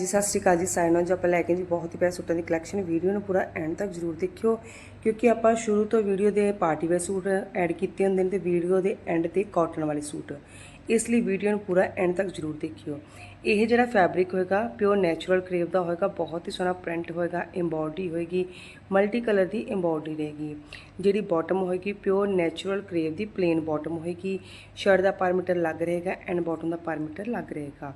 ਜੀ, ਸਤਿ ਸ਼੍ਰੀ ਅਕਾਲ ਜੀ ਸਾਇਨ ਹੋ ਜੀ ਆਪਾਂ ਲੈ ਕੇ ਜੀ ਬਹੁਤ ਹੀ ਪਿਆਰੇ ਸੂਟਾਂ ਦੀ ਕਲੈਕਸ਼ਨ ਵੀਡੀਓ ਨੂੰ ਪੂਰਾ ਐਂਡ ਤੱਕ ਜਰੂਰ ਦੇਖਿਓ, ਕਿਉਂਕਿ ਆਪਾਂ ਸ਼ੁਰੂ ਤੋਂ ਵੀਡੀਓ ਦੇ ਪਾਰਟੀ ਵੇਅਰ ਸੂਟ ਐਡ ਕੀਤੇ ਹੁੰਦੇ ਨੇ ਤੇ ਵੀਡੀਓ ਦੇ ਐਂਡ ਤੇ ਕਾਟਨ ਵਾਲੇ ਸੂਟ। ਇਸ ਲਈ ਵੀਡੀਓ ਨੂੰ ਪੂਰਾ ਐਂਡ ਤੱਕ ਜਰੂਰ ਦੇਖਿਓ। ਇਹ ਜਿਹੜਾ ਫੈਬਰਿਕ ਹੋਏਗਾ ਪਿਓਰ ਨੈਚੁਰਲ ਕਰੇਵ ਦਾ ਹੋਏਗਾ, ਬਹੁਤ ਹੀ ਸੋਹਣਾ ਪ੍ਰਿੰਟ ਹੋਏਗਾ ਐਮਬੋਡਰੀ ਹੋਏਗੀ ਮਲਟੀ ਕਲਰ ਦੀ ਐਮਬੋਡਰੀ ਰਹੇਗੀ। ਜਿਹੜੀ ਬਾਟਮ ਹੋਏਗੀ ਪਿਓਰ ਨੈਚੁਰਲ ਕਰੇਵ ਦੀ ਪਲੇਨ ਬਾਟਮ ਹੋਏਗੀ। ਸ਼ਰਟ ਦਾ ਪਰ ਮੀਟਰ ਲੱਗ ਰਹੇਗਾ ਐਂਡ ਬਾਟਮ ਦਾ ਪਰ ਮੀਟਰ ਲੱਗ ਰਹੇਗਾ।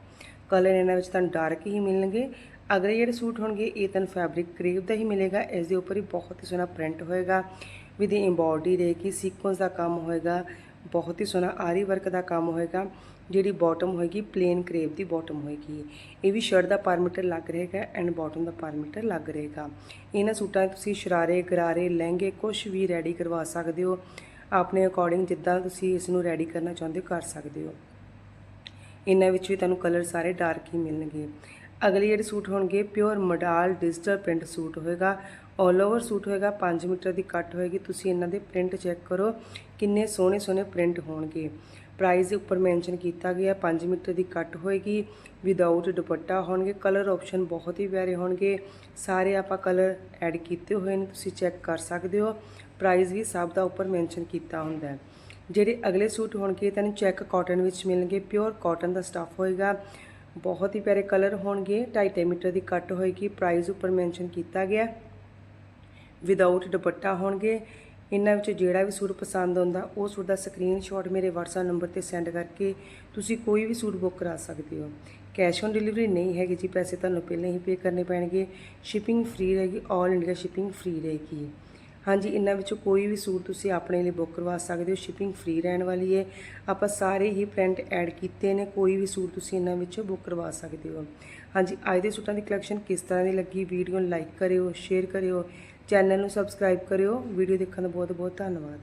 ਕਲਰ ਇਹਨਾਂ ਵਿੱਚ ਤੁਹਾਨੂੰ ਡਾਰਕ ਹੀ ਮਿਲਣਗੇ। ਅਗਲੇ ਜਿਹੜੇ ਸੂਟ ਹੋਣਗੇ, ਇਹ ਤੁਹਾਨੂੰ ਫੈਬਰਿਕ ਕਰੇਵ ਦਾ ਹੀ ਮਿਲੇਗਾ। ਇਸ ਦੇ ਉੱਪਰ ਹੀ ਬਹੁਤ ਹੀ ਸੋਹਣਾ ਪ੍ਰਿੰਟ ਹੋਏਗਾ। ਵਿਦ ਐਮਬੋਡਰੀ ਰਹੇਗੀ ਸੀਕੁਐਂਸ ਦਾ ਕੰਮ ਹੋਏਗਾ। ਬਹੁਤ ਹੀ ਸੋਹਣਾ ਆਰੀ ਵਰਕ ਦਾ ਕੰਮ ਹੋਏਗਾ। ਜਿਹੜੀ ਬਾਟਮ ਹੋਏਗੀ ਪਲੇਨ ਕਰੇਵ ਦੀ ਬਾਟਮ ਹੋਏਗੀ। ਇਹ ਵੀ ਸ਼ਰਟ ਦਾ ਪਰਮੀਟਰ ਲੱਗ ਰਹੇਗਾ ਐਂਡ ਬਾਟਮ ਦਾ ਪਰਮੀਟਰ ਲੱਗ ਰਹੇਗਾ। ਇਹਨਾਂ ਸੂਟਾਂ ਤੁਸੀਂ ਸ਼ਰਾਰੇ, ਗਰਾਰੇ, ਲਹਿੰਗੇ ਕੁਝ ਵੀ ਰੈਡੀ ਕਰਵਾ ਸਕਦੇ ਹੋ। ਆਪਣੇ ਅਕੋਰਡਿੰਗ ਜਿੱਦਾਂ ਤੁਸੀਂ ਇਸ ਨੂੰ ਰੈਡੀ ਕਰਨਾ ਚਾਹੁੰਦੇ ਹੋ, ਕਰ ਸਕਦੇ ਹੋ। ਇਹਨਾਂ ਵਿੱਚ ਵੀ ਤੁਹਾਨੂੰ ਕਲਰ ਸਾਰੇ ਡਾਰਕ ਹੀ ਮਿਲਣਗੇ। ਅਗਲੇ ਜਿਹੜੇ ਸੂਟ ਹੋਣਗੇ ਪਿਓਰ ਮਡਾਲ ਡਿਜੀਟਲ ਪ੍ਰਿੰਟ ਸੂਟ ਹੋਏਗਾ। 올 ਓਵਰ ਸੂਟ ਹੋਏਗਾ 5 ਮੀਟਰ ਦੀ ਕੱਟ ਹੋਏਗੀ। ਤੁਸੀਂ ਇਹਨਾਂ ਦੇ ਪ੍ਰਿੰਟ ਚੈੱਕ ਕਰੋ ਕਿੰਨੇ ਸੋਹਣੇ ਸੋਹਣੇ ਪ੍ਰਿੰਟ ਹੋਣਗੇ। ਪ੍ਰਾਈਸ ਉੱਪਰ ਮੈਂਸ਼ਨ ਕੀਤਾ ਗਿਆ 5 ਮੀਟਰ ਦੀ ਕੱਟ ਹੋਏਗੀ। ਵਿਦਆਊਟ ਦੁਪੱਟਾ ਹੋਣਗੇ ਕਲਰ ਆਪਸ਼ਨ ਬਹੁਤ ਹੀ ਪਿਆਰੇ ਹੋਣਗੇ। ਸਾਰੇ ਆਪਾਂ ਕਲਰ ਐਡ ਕੀਤੇ ਹੋਏ ਨੇ, ਤੁਸੀਂ ਚੈੱਕ ਕਰ ਸਕਦੇ ਹੋ। ਪ੍ਰਾਈਸ ਵੀ ਸਭ ਦਾ ਉੱਪਰ ਮੈਂਸ਼ਨ ਕੀਤਾ ਹੁੰਦਾ ਹੈ। ਜਿਹੜੇ ਅਗਲੇ ਸੂਟ ਹੋਣਗੇ ਤੈਨੂੰ ਚੈੱਕ ਕਾਟਨ ਵਿੱਚ ਮਿਲਣਗੇ ਪਿਓਰ ਕਾਟਨ ਦਾ ਸਟੱਫ ਹੋਏਗਾ। ਬਹੁਤ ਹੀ ਪਿਆਰੇ ਕਲਰ ਹੋਣਗੇ 2.5 ਮੀਟਰ ਦੀ ਕੱਟ ਹੋਏਗੀ ਪ੍ਰਾਈਸ ਉੱਪਰ ਮੈਂਸ਼ਨ ਕੀਤਾ ਗਿਆ। ਵਿਦਆਊਟ ਦੁਪੱਟਾ ਹੋਣਗੇ, ਇਹਨਾਂ ਵਿੱਚ ਜਿਹੜਾ ਵੀ ਸੂਟ ਪਸੰਦ ਆਉਂਦਾ, ਉਹ ਸੂਟ ਦਾ ਸਕਰੀਨਸ਼ਾਟ ਮੇਰੇ WhatsApp ਨੰਬਰ ਤੇ ਸੈਂਡ ਕਰਕੇ ਤੁਸੀਂ ਕੋਈ ਵੀ ਸੂਟ ਬੁੱਕ ਕਰਾ ਸਕਦੇ ਹੋ। ਕੈਸ਼ ਔਨ ਡਿਲੀਵਰੀ ਨਹੀਂ ਹੈਗੀ ਜੀ, ਪੈਸੇ ਤੁਹਾਨੂੰ ਪਹਿਲਾਂ ਹੀ ਪੇ ਕਰਨੇ ਪੈਣਗੇ। ਸ਼ਿਪਿੰਗ ਫ੍ਰੀ ਰਹੇਗੀ 올 ਇੰਡੀਆ ਸ਼ਿਪਿੰਗ ਫ੍ਰੀ ਰਹੇਗੀ। ਹਾਂਜੀ, ਇਹਨਾਂ ਵਿੱਚੋਂ ਕੋਈ ਵੀ ਸੂਟ ਤੁਸੀਂ ਆਪਣੇ ਲਈ ਬੁੱਕ ਕਰਵਾ ਸਕਦੇ ਹੋ। ਸ਼ਿਪਿੰਗ ਫ੍ਰੀ ਰਹਿਣ ਵਾਲੀ ਹੈ। ਆਪਾਂ ਸਾਰੇ ਹੀ ਪ੍ਰਿੰਟ ਐਡ ਕੀਤੇ ਨੇ, ਕੋਈ ਵੀ ਸੂਟ ਤੁਸੀਂ ਇਹਨਾਂ ਵਿੱਚੋਂ ਬੁੱਕ ਕਰਵਾ ਸਕਦੇ ਹੋ। ਹਾਂਜੀ, ਅੱਜ ਦੇ ਸੂਟਾਂ ਦੀ ਕਲੈਕਸ਼ਨ ਕਿਸ ਤਰ੍ਹਾਂ ਦੀ ਲੱਗੀ? ਵੀਡੀਓ ਨੂੰ ਲਾਈਕ ਕਰਿਓ ਸ਼ੇਅਰ ਕਰਿਓ ਚੈਨਲ ਨੂੰ ਸਬਸਕ੍ਰਾਈਬ ਕਰਿਓ। ਵੀਡੀਓ ਦੇਖਣ ਦਾ ਬਹੁਤ ਬਹੁਤ ਧੰਨਵਾਦ।